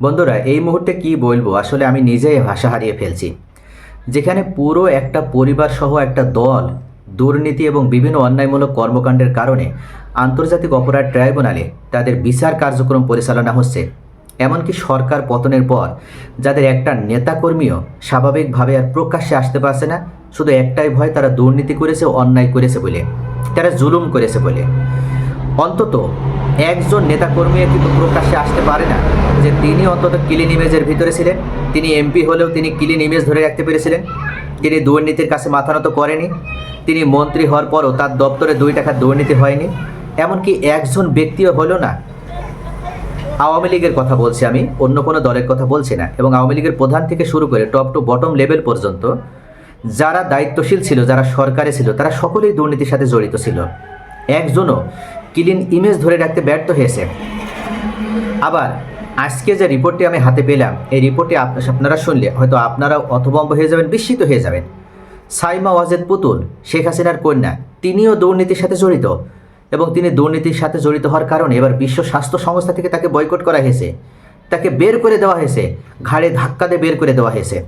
বন্ধুরা, এই মুহূর্তে কি বলব? আসলে আমি নিজেই ভাষা হারিয়ে ফেলছি। যেখানে পুরো একটা পরিবার সহ একটা দল, দুর্নীতি এবং বিভিন্ন অন্যায়মূলক কর্মকাণ্ডের কারণে আন্তর্জাতিক অপরাধ ট্রাইব্যুনালে তাদের বিচার কার্যক্রম পরিচালনা হচ্ছে। এমনকি সরকার পতনের পর যাদের একটা নেতাকর্মীও স্বাভাবিকভাবে আর প্রকাশ্যে আসতে পারছে না, শুধু একটাই ভয়, তারা দুর্নীতি করেছে, অন্যায় করেছে বলে, তারা জুলুম করেছে বলে। অন্তত একজন নেতাকর্মী কিন্তু প্রকাশ্যে আসতে পারে না। যে তিনি অন্তত ক্লিন ইমেজের ভিতরে ছিলেন, তিনি এমপি হলেও তিনি ক্লিন ইমেজ ধরে রাখতে পেরেছিলেন। তিনি দুর্নীতির কাছে মাথা নত করেনি। তিনি মন্ত্রী হওয়ার পরও তার দপ্তরে দুই টাকা দুর্নীতি হয়নি। এমনকি একজন ব্যক্তিও হলো না। আওয়ামী লীগের কথা বলছি আমি, অন্য কোনো দলের কথা বলছি না। এবং আওয়ামী লীগের প্রধান থেকে শুরু করে টপ টু বটম লেভেল পর্যন্ত যারা দায়িত্বশীল ছিল, যারা সরকারে ছিল, তারা সকলেই দুর্নীতির সাথে জড়িত ছিল। একজনও ক্লিন ইমেজ ধরে রাখতে ব্যর্থ হয়েছে। আবার আজকে যে রিপোর্টটি আমি হাতে পেলাম, এই রিপোর্টটি আপ- আপনারা শুনলে হয়তো আপনারাও অথবম্ব হয়ে যাবেন, বিস্মিত হয়ে যাবেন। সাইমা ওয়াজেদ পুতুল, শেখ হাসিনার কন্যা, তিনিও দুর্নীতির সাথে জড়িত এবং তিনি দুর্নীতির সাথে জড়িত হওয়ার কারণে এবার বিশ্ব স্বাস্থ্য সংস্থা থেকে তাকে বয়কট করা হয়েছে। তাকে বের করে দেওয়া হয়েছে, ঘাড়ে ধাক্কা দিয়ে বের করে দেওয়া হয়েছে।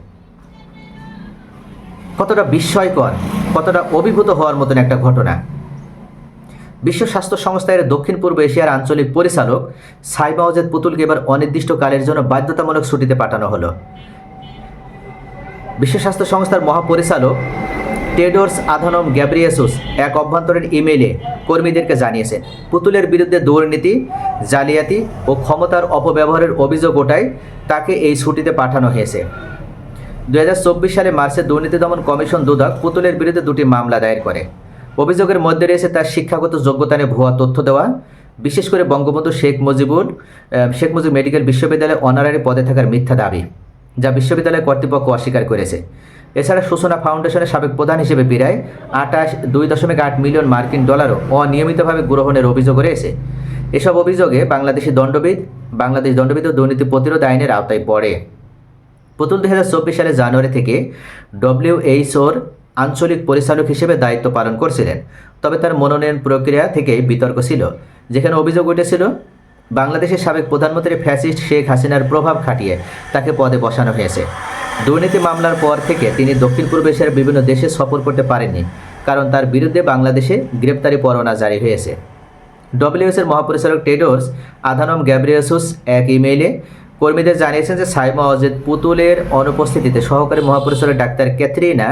কতটা বিস্ময়কর, কতটা অভিভূত হওয়ার মতন একটা ঘটনা। বিশ্ব স্বাস্থ্য সংস্থার দক্ষিণ পূর্ব এশিয়ার আঞ্চলিক পরিচালক সাইবা অজেদ পুতুলকে এবার অনির্দিষ্টকালের জন্য বাধ্যতামূলক ছুটিতে পাঠানো হলো। বিশ্ব স্বাস্থ্য সংস্থার মহাপরিচালক টেডোর্স আধানম গ্যাব্রিয়েসুস এক অভ্যন্তরীণ ইমেইলে কর্মীদেরকে জানিয়েছেন, পুতুলের বিরুদ্ধে দুর্নীতি, জালিয়াতি ও ক্ষমতার অপব্যবহারের অভিযোগ ওঠায় তাকে এই ছুটিতে পাঠানো হয়েছে। দুই হাজার চব্বিশ সালে মার্চে দুর্নীতি দমন কমিশন দুদক পুতুলের বিরুদ্ধে দুটি মামলা দায়ের করে। অভিযোগের মধ্যে রয়েছে তার শিক্ষাগত যোগ্যতা নিয়ে ভুয়া তথ্য দেওয়া, বিশেষ করে বঙ্গবন্ধু শেখ মুজিবুর শেখ মুজিব মেডিকেল বিশ্ববিদ্যালয়ে অনারারি পদে থাকার মিথ্যা দাবি, যা বিশ্ববিদ্যালয় কর্তৃপক্ষ অস্বীকার করেছে। এছাড়া সূচনা ফাউন্ডেশনের সাবেক প্রধান হিসেবে বিরায় আটাশ দুই দশমিক আট মিলিয়ন মার্কিন ডলারও অনিয়মিতভাবে গ্রহণের অভিযোগ রয়েছে। এসব অভিযোগে বাংলাদেশি দণ্ডবিদ, বাংলাদেশ দণ্ডবিদ ও দুর্নীতি প্রতিরোধ আইনের আওতায় পড়ে। পুতুল দুই সালে জানুয়ারি থেকে ডব্লিউএইচওর আঞ্চলিক পরিচালক হিসেবে দায়িত্ব পালন করছিলেন। তবে তার মনোনয়ন প্রক্রিয়া থেকে বিতর্ক ছিল। যেখানে অভিযোগ উঠেছিল, বাংলাদেশের সাবেক প্রধানমন্ত্রী ফ্যাসিস্ট শেখ হাসিনার প্রভাব খাটিয়ে তাকে পদে বসানো হয়েছে। দুর্নীতি মামলার পর থেকে তিনি দক্ষিণ পূর্ব এশিয়ার বিভিন্ন দেশে সফর করতে পারেননি, কারণ তার বিরুদ্ধে বাংলাদেশে গ্রেপ্তারি পরোয়ানা জারি হয়েছে। ডব্লিউএসের মহাপরিচালক টেডোর্স আধানম গ্যাব্রিয়াসুস এক ইমেইলে কর্মীদের জানিয়েছেন যে সাইমা অজেদ পুতুলের অনুপস্থিতিতে সহকারী মহাপরিচালক ডাক্তার ক্যাথরিনা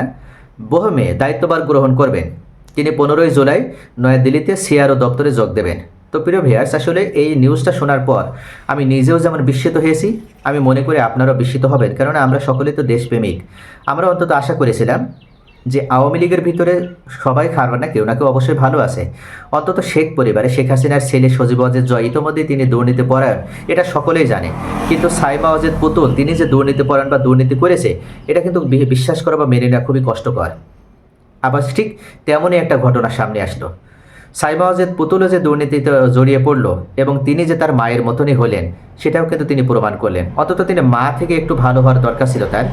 বোহমে দায়িত্বভার গ্রহণ করবেন। তিনি পনেরোই জুলাই নয়াদিল্লিতে সিআরও দপ্তরে যোগ দেবেন। তো প্রিয় ভিয়ার্স আসলে এই নিউজটা শোনার পর আমি নিজেও যেমন বিস্মিত হয়েছি, আমি মনে করি আপনারাও বিস্মিত হবেন। কেননা আমরা সকলেই তো দেশপ্রেমিক। আমরা অন্তত আশা করেছিলাম যে আওয়ামী লীগের ভিতরে সবাই খারাপ না, কেউ না কেউ অবশ্যই ভালো আছে। অন্তত শেখ পরিবারে শেখ হাসিনার ছেলে সজীব অজেদ জয় ইতোমধ্যে তিনি দুর্নীতি পরায়ণ, এটা সকলেই জানে। কিন্তু সাইমা অজেদ পুতুল, তিনি যে দুর্নীতি পরায়ণ বা দুর্নীতি করেছে, এটা কিন্তু বিশ্বাস করা বা মেনে নেওয়া খুবই কষ্টকর। আবার ঠিক তেমনই একটা ঘটনা সামনে আসলো। সাইমা অজেদ পুতুলও যে দুর্নীতিতে জড়িয়ে পড়ল এবং তিনি যে তার মায়ের মতনই হলেন, সেটাও কিন্তু তিনি প্রমাণ করলেন। অন্তত তিনি মা থেকে একটু ভালো হওয়ার দরকার ছিল তার।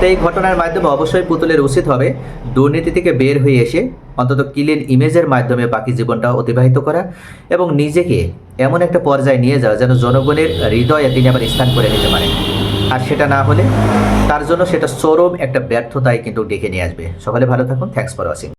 তো এই ঘটনার মাধ্যমে অবশ্যই পুতুলের উচিত হবে দুর্নীতি থেকে বের হয়ে এসে অন্তত ক্লিন ইমেজের মাধ্যমে বাকি জীবনটা অতিবাহিত করা এবং নিজেকে এমন একটা পর্যায়ে নিয়ে যাওয়া যেন জনগণের হৃদয়ে তিনি আবার স্থান করে নিতে পারেন। আর সেটা না হলে তার জন্য সেটা চরম একটা ব্যর্থতায় কিন্তু ডেকে নিয়ে আসবে। সকালে ভালো থাকুন। Thanks for watching